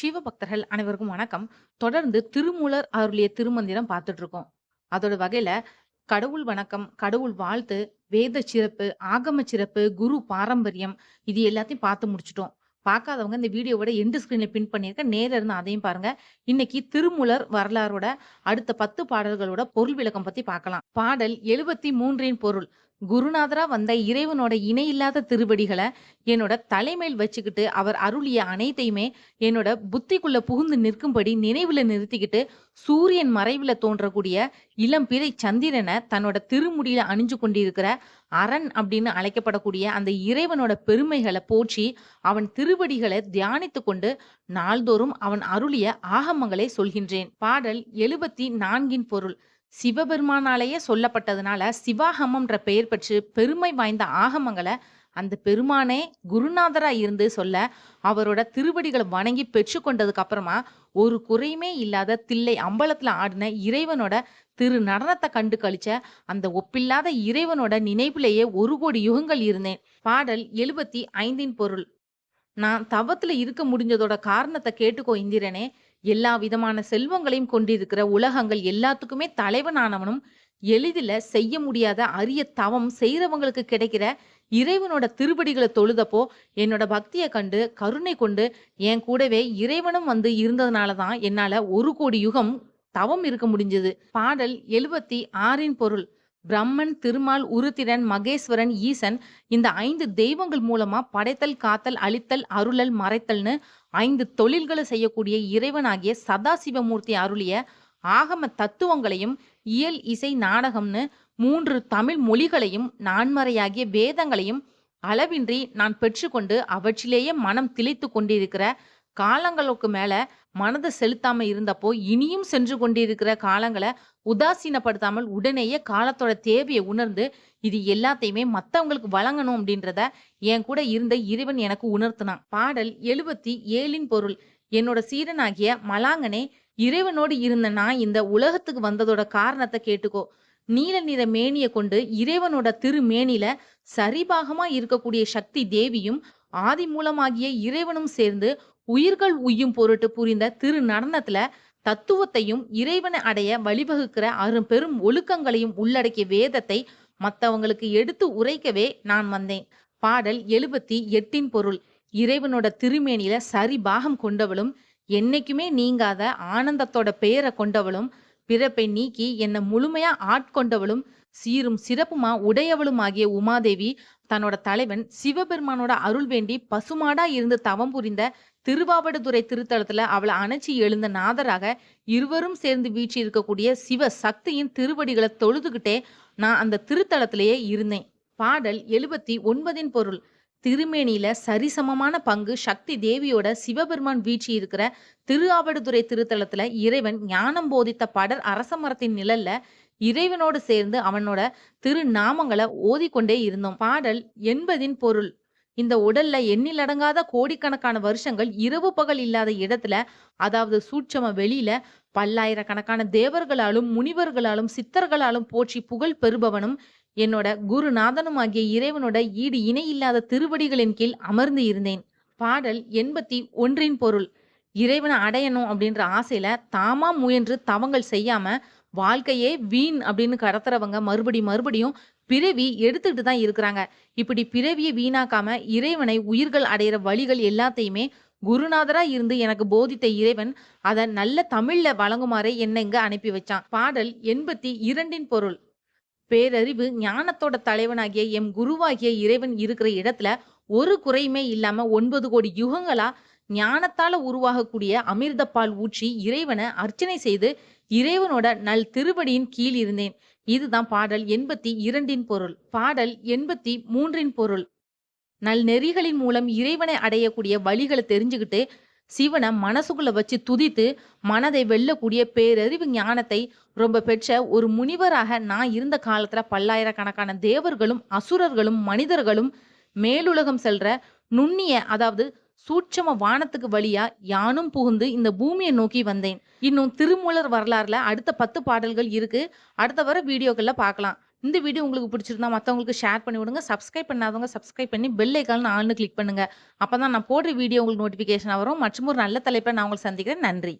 சிவபக்தர்கள் அனைவருக்கும் வணக்கம். தொடர்ந்து திருமூலர் அருளிய திருமந்திரம் பார்த்துட்டு இருக்கோம். அதோட வகையில கடவுள் வணக்கம், கடவுள் வாழ்த்து, வேத சிறப்பு, ஆகம சிறப்பு, குரு பாரம்பரியம் இது எல்லாத்தையும் பார்த்து முடிச்சிட்டோம் பார்க்காதவங்க இந்த வீடியோவோட எண்டு ஸ்க்ரீன்ல பின் பண்ணியிருக்கேன். நேரில் இருந்து அதையும் பாருங்க. இன்னைக்கு திருமூலர் வரலாறோட அடுத்த 10 பாடல்களோட பொருள் விளக்கம் பத்தி பார்க்கலாம். பாடல் 73ன் பொருள். குருநாதரா வந்த இறைவனோட இணையில்லாத திருவடிகளை என்னோட தலைமேல் வச்சுக்கிட்டு, அவர் அருளிய அனைத்தையுமே என்னோட புத்திக்குள்ள புகுந்து நிற்கும்படி நினைவுல நிறுத்திக்கிட்டு, சூரியன் மறைவுல தோன்றக்கூடிய இளம்பிறை சந்திரனை தன்னோட திருமுடியில அணிஞ்சு கொண்டிருக்கிற அரண் அப்படின்னு அழைக்கப்படக்கூடிய அந்த இறைவனோட பெருமைகளை போற்றி, அவன் திருவடிகளை தியானித்து கொண்டு நாள்தோறும் அவன் அருளிய ஆகமங்களை சொல்கின்றேன். பாடல் 74ன் பொருள். சிவபெருமானாலேயே சொல்லப்பட்டதுனால சிவாகமம்ன்ற பெயர் பெற்று பெருமை வாய்ந்த ஆகமங்கள அந்த பெருமானே குருநாதரா இருந்து சொல்ல, அவரோட திருவடிகளை வணங்கி பெற்றுக்கொண்டதுக்கு அப்புறமா, ஒரு குறையுமே இல்லாத தில்லை அம்பலத்துல ஆடின இறைவனோட திரு நடனத்தை கண்டு கழிச்ச அந்த ஒப்பில்லாத இறைவனோட நினைவிலேயே ஒரு கோடி யுகங்கள் இருந்தேன். பாடல் 75ன் பொருள். நான் தவத்துல இருக்க முடிஞ்சதோட காரணத்தை கேட்டுக்கோ இந்திரனே. எல்லா விதமான செல்வங்களையும் கொண்டிருக்கிற உலகங்கள் எல்லாத்துக்குமே தலைவனானவனும், எளிதில் செய்ய முடியாத அரிய தவம் செய்கிறவங்களுக்கு கிடைக்கிற இறைவனோட திருப்படிகளை தொழுதப்போ, என்னோட பக்தியை கண்டு கருணை கொண்டு என் கூடவே இறைவனும் வந்து இருந்ததுனால தான் என்னால் ஒரு கோடி யுகம் தவம் இருக்க முடிஞ்சது. பாடல் 76ன் பொருள். பிரம்மன், திருமால், உருத்திரன், மகேஸ்வரன், ஈசன் இந்த ஐந்து தெய்வங்கள் மூலமா படைத்தல், காத்தல், அழித்தல், அருளல், மறைத்தல்னு ஐந்து தொழில்களை செய்யக்கூடிய இறைவனாகிய சதாசிவமூர்த்தி அருளிய ஆகம தத்துவங்களையும், இயல், இசை, நாடகம்னு மூன்று தமிழ் மொழிகளையும், நான்மறையாகிய வேதங்களையும் அளவின்றி நான் பெற்றுக்கொண்டு அவற்றிலேயே மனம் திளைத்து கொண்டிருக்கிற காலங்களுக்கு மேல மனதை செலுத்தாம இருந்தப்போ, இனியும் சென்று கொண்டிருக்கிற காலங்களை உதாசீனப்படுத்தாமல் உடனேயே காலத்தோட தேவையை உணர்ந்து, இது எல்லாத்தையுமே மற்றவங்களுக்கு வழங்கணும் அப்படின்றத என் கூட இருந்த இறைவன் எனக்கு உணர்த்தினான். பாடல் 77ன் பொருள். என்னோட சீரனாகிய மலாங்கனே, இறைவனோடு இருந்த நான் இந்த உலகத்துக்கு வந்ததோட காரணத்தை கேட்டுக்கோ. நீல நிற மேனியை கொண்டு இறைவனோட திருமேனில சரிபாகமா இருக்கக்கூடிய சக்தி தேவியும், ஆதி மூலமாகிய இறைவனும் சேர்ந்து உயிர்கள் உய்யும் பொருட்டு புரிந்த திரு நடனத்துல தத்துவத்தையும், இறைவனை அடைய வழிவகுக்கிற அரும்பெரும் ஒழுக்கங்களையும் உள்ளடக்கிய வேதத்தை மற்றவங்களுக்கு எடுத்து உரைக்கவே நான் வந்தேன். பாடல் 78ன் பொருள். இறைவனோட திருமேனியில் சரி பாகம் கொண்டவளும், என்னைக்குமே நீங்காத ஆனந்தத்தோட பெயரை கொண்டவளும், பிறப்பை நீக்கி என்னை முழுமையா ஆட்கொண்டவளும், சீரும் சிறப்புமா உடையவளுமாகிய உமாதேவி, தன்னோட தலைவன் சிவபெருமானோட அருள் வேண்டி பசுமாடா இருந்து தவம் புரிந்த திருவாவடுதுறை திருத்தலத்துல அவளை அணைச்சி எழுந்த நாதராக இருவரும் சேர்ந்து வீற்றிருக்கக்கூடிய சிவ சக்தியின் திருவடிகளை தொழுதுகிட்டே நான் அந்த திருத்தலத்திலேயே இருந்தேன். பாடல் 79ன் பொருள். திருமேனியில சரிசமமான பங்கு சக்தி தேவியோட சிவபெருமான் வீச்சு இருக்கிற திருவாவடுதுறை திருத்தலத்துல இறைவன் ஞானம் போதித்த படர் அரச மரத்தின் நிழல்ல இறைவனோடு சேர்ந்து அவனோட திருநாமங்களை ஓதிக்கொண்டே இருந்தோம். பாடல் 80ன் பொருள். இந்த உடல்ல எண்ணிலடங்காத கோடிக்கணக்கான வருஷங்கள் இரவு பகல் இல்லாத இடத்துல, அதாவது சூட்சம வெளியில பல்லாயிரக்கணக்கான தேவர்களாலும், முனிவர்களாலும், சித்தர்களாலும் போற்றி புகழ் பெறுபவனும், என்னோட குருநாதனும் ஆகிய இறைவனோட ஈடு இணையில்லாத திருவடிகளின் கீழ் அமர்ந்து இருந்தேன். பாடல் 81ன் பொருள். இறைவனை அடையணும் அப்படின்ற ஆசையில தாமா முயன்று தவங்கள் செய்யாம, வாழ்க்கையே வீண் அப்படின்னு கடத்துறவங்க மறுபடி மறுபடியும் பிறவி எடுத்துக்கிட்டு தான் இருக்கிறாங்க. இப்படி பிறவியை வீணாக்காம இறைவனை உயிர்கள் அடையிற வழிகள் எல்லாத்தையுமே குருநாதரா இருந்து எனக்கு போதித்த இறைவன், அதை நல்ல தமிழ்ல வழங்குமாறு என்ன இங்க அனுப்பி வச்சான். பாடல் 82ன் பொருள். பேரறிவு ஞானத்தோட தலைவனாகிய எம் குருவாகிய இறைவன் இருக்கிற இடத்துல ஒரு குறையுமே இல்லாம 9,00,00,000 யுகங்களா ஞானத்தால உருவாகக்கூடிய அமிர்தப்பால் ஊற்றி இறைவனை அர்ச்சனை செய்து, இறைவனோட நல் திருவடியின் கீழ் இருந்தேன். இதுதான் பாடல் 82ன் பொருள். பாடல் 83ன் பொருள். நல் நெறிகளின் மூலம் இறைவனை அடையக்கூடிய வழிகளை தெரிஞ்சுக்கிட்டு சிவனை மனசுக்குள்ள வச்சு துதித்து, மனதை வெல்லக்கூடிய பேரறிவு ஞானத்தை ரொம்ப பெற்ற ஒரு முனிவராக நான் இருந்த காலத்துல பல்லாயிரக்கணக்கான தேவர்களும், அசுரர்களும், மனிதர்களும் மேலுலகம் செல்ற நுண்ணிய அதாவது சூட்சம வானத்துக்கு வழியா யானும் புகுந்து இந்த பூமியை நோக்கி வந்தேன். இன்னும் திருமூலர் வரலாறுல அடுத்த 10 பாடல்கள் இருக்கு. அடுத்த வர வீடியோக்கள்ல பார்க்கலாம். இந்த வீடியோ உங்களுக்கு பிடிச்சிருந்தா மற்றவங்களுக்கு ஷேர் பண்ணி விடுங்க. சப்ஸ்கிரைப் பண்ணாதவங்க சப்ஸ்கிரைப் பண்ணி பெல் ஐகான் ஆல்னு கிளிக் பண்ணுங்க. அப்பதான் நான் போடுற வீடியோ உங்களுக்கு நோட்டிஃபிகேஷன் வரும். மற்றும் ஒரு நல்ல தலைப்பை நான் உங்களுக்கு சந்திக்கிறேன். நன்றி.